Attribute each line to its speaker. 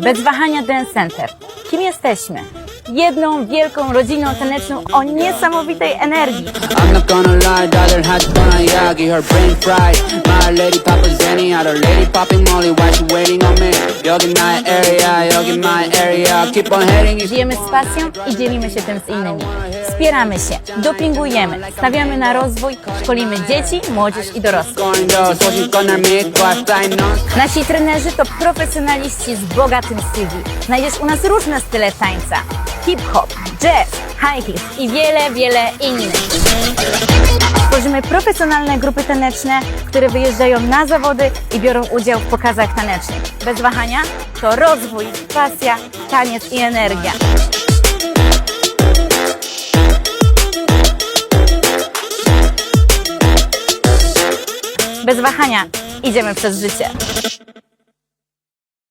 Speaker 1: Bez wahania Dance Center. Kim jesteśmy? Jedną wielką rodziną taneczną o niesamowitej energii.
Speaker 2: I'm not gonna lie, daughter had Donayagi, her brain fried. My lady Papa Zenny, had her lady popping Molly, why she waiting on me? You're in my area, you're in my area, keep on heading, you
Speaker 1: Żyjemy z pasją i dzielimy się tym z innymi. Wspieramy się, dopingujemy, stawiamy na rozwój, szkolimy dzieci, młodzież i dorosłych. Nasi trenerzy to profesjonaliści z bogatym CV. Znajdziesz u nas różne style tańca. Hip-hop, jazz, high i wiele, wiele innych. Tworzymy profesjonalne grupy taneczne, które wyjeżdżają na zawody i biorą udział w pokazach tanecznych. Bez wahania to rozwój, pasja, taniec i energia. Bez wahania idziemy przez życie.